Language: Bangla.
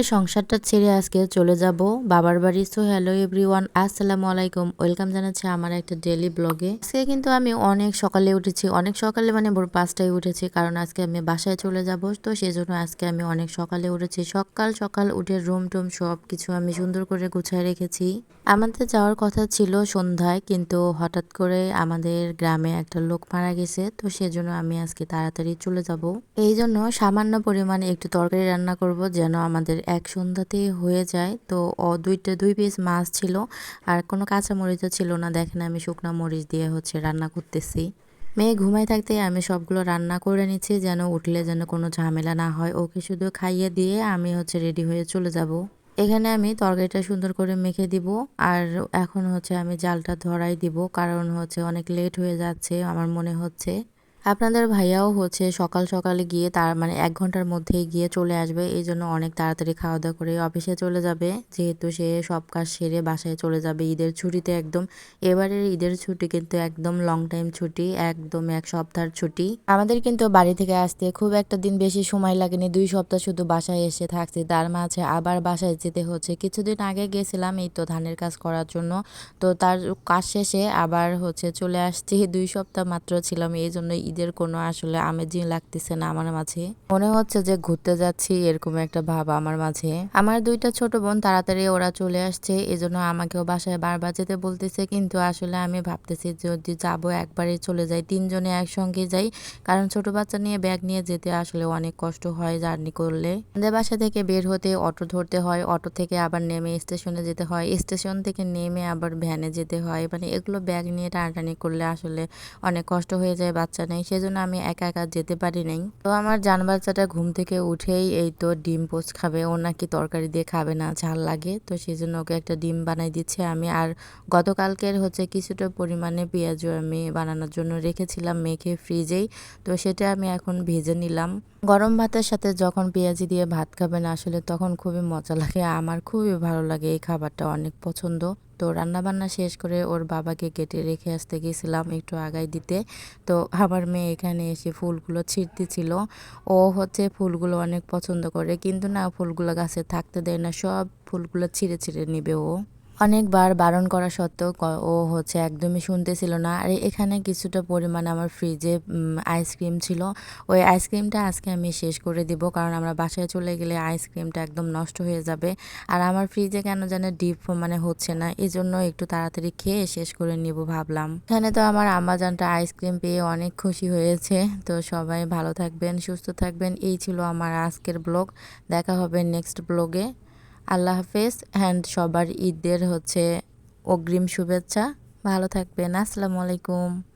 সংসারটা ছেড়ে আজকে চলে যাব বাবার বাড়ি। সো হ্যালো এভরিওয়ান আসসালামু আলাইকুম। ওয়েলকাম জানাচ্ছি আমার একটা ডেলি ব্লগে আজকে কিন্তু আমি অনেক সকালে উঠেছি। অনেক সকালে মানে ভোর পাঁচটায় উঠেছি কারণ আজকে আমি বাসায় চলে যাব। তো সেই জন্য আজকে আমি অনেক সকালে উঠেছি। সকাল সকাল উঠে রুম টুম সব কিছু আমি সুন্দর করে গুছায় রেখেছি। আমাদের যাওয়ার কথা ছিল সন্ধ্যায়, কিন্তু হঠাৎ করে আমাদের গ্রামে একটা লোক মারা গেছে। তো সেজন্য আমি আজকে তাড়াতাড়ি চলে যাব। এই জন্য সামান্য পরিমাণে একটু তরকারি রান্না করব যেন আমাদের এক সন্ধ্যাতেই হয়ে যায়। তো দুইটা, দুই পিস মাছ ছিল। আর কোনো কাঁচা মরিচও ছিল না। দেখেন আমি শুকনা মরিচ দিয়ে হচ্ছে রান্না করতেছি। মেয়ে ঘুমাই থাকতে আমি সবগুলো রান্না করে নিচ্ছি যেন উঠলে যেন কোনো ঝামেলা না হয়। ওকে শুধু খাইয়ে দিয়ে আমি হচ্ছে রেডি হয়ে চলে যাব। এখানে আমি তরকারিটা সুন্দর করে মেখে দিব। আর এখন হচ্ছে আমি জালটা ধরাই দিব। কারণ হচ্ছে অনেক লেট হয়ে যাচ্ছে। আমার মনে হচ্ছে আপনাদের ভাইয়াও হচ্ছে সকাল সকালে গিয়ে তার মানে এক ঘণ্টার মধ্যেই গিয়ে চলে আসবে। এই জন্য অনেক তাড়াতাড়ি খাওয়া দাওয়া করে অফিসে চলে যাবে। যেহেতু সে সব কাজ সেরে বাসায় চলে যাবে ঈদের ছুটিতে একদম। এবারের ঈদের ছুটি কিন্তু একদম লং টাইম ছুটি, একদম এক সপ্তাহের ছুটি। আমাদের কিন্তু বাড়ি থেকে আসতে খুব একটা দিন বেশি সময় লাগেনি। দুই সপ্তাহ শুধু বাসায় এসে থাকছি। তার মাঝে আবার বাসায় যেতে হচ্ছে। কিছুদিন আগে গেছিলাম এই তো ধানের কাজ করার জন্য। তো তার কাজ শেষে আবার হচ্ছে চলে আসছি। দুই সপ্তাহ মাত্র ছিলাম। এই জন্য ঈদের কোনো আসলে আমেজই লাগতেছে না আমার মাঝে। মনে হচ্ছে যে ঘুরতে যাচ্ছি এরকম একটা ভাব আমার মাঝে। আমার দুইটা ছোট বোন তাড়াতাড়ি ওরা চলে আসছে, এজন্য আমাকেও বাসায় বারবার যেতে বলতেছে, কিন্তু আসলে আমি ভাবতেছি যদি যাব একবারে চলে যাই, তিনজনে একসঙ্গে যাই, কারণ ছোট বাচ্চা নিয়ে ব্যাগ নিয়ে যেতে আসলে অনেক কষ্ট হয় জার্নি করলে। আমাদের বাসা থেকে বের হতে অটো ধরতে হয়, অটো থেকে আবার নেমে স্টেশনে যেতে হয়, স্টেশন থেকে নেমে আবার ভ্যানে যেতে হয় মানে এগুলো ব্যাগ নিয়ে টানাটানি করলে আসলে অনেক কষ্ট হয়ে যায় বাচ্চা নেই সেজন্য আমি একা একা যেতে পারি নাই। তো আমার জান বাচ্চাটা ঘুম থেকে উঠেই এই তো ডিম পোস্ট খাবে। ও নাকি তরকারি দিয়ে খাবে না, ঝাল লাগে। তো সেই জন্য ওকে একটা ডিম বানাই দিচ্ছে আমি। আর গতকালকের হচ্ছে কিছুটা পরিমাণে পেঁয়াজও আমি বানানোর জন্য রেখেছিলাম মেখে ফ্রিজেই। তো সেটা আমি এখন ভেজে নিলাম। গরম ভাতের সাথে যখন পেঁয়াজি দিয়ে ভাত খাবেন আসলে তখন খুবই মজা লাগে। আমার খুবই ভালো লাগে এই খাবারটা, অনেক পছন্দ। তো রান্না বান্না শেষ করে ওর বাবাকে কেটে রেখে আসতে গেছিলাম একটু আগাই দিতে। তো আমার মেয়ে এখানে এসে ফুলগুলো ছিঁড়তে ছিল ও হচ্ছে ফুলগুলো অনেক পছন্দ করে, কিন্তু না ফুলগুলো গাছে থাকতে দেয় না, সব ফুলগুলো ছিঁড়ে ছিঁড়ে নিবে ও। অনেকবার বারণ করা সত্ত্বেও ও হচ্ছে একদমই শুনতেছিল না। আর এখানে কিছুটা পরিমাণ আমার ফ্রিজে আইসক্রিম ছিল। ওই আইসক্রিমটা আজকে আমি শেষ করে দিব, কারণ আমরা বাসায় চলে গেলে আইসক্রিমটা একদম নষ্ট হয়ে যাবে। আর আমার ফ্রিজে কেন জানে ডিপ মানে হচ্ছে না এই জন্য একটু তাড়াতাড়ি খেয়ে শেষ করে নিব ভাবলাম। এখানে তো আমার আম্মাজানটা আইসক্রিম পেয়ে অনেক খুশি হয়েছে। তো সবাই ভালো থাকবেন, সুস্থ থাকবেন। এই ছিল আমার আজকের ব্লগ দেখা হবে নেক্সট ব্লগে আল্লাহ হাফেজ অ্যান্ড সবার ঈদের হচ্ছে অগ্রিম শুভেচ্ছা। ভালো থাকবেন। আসসালামু আলাইকুম।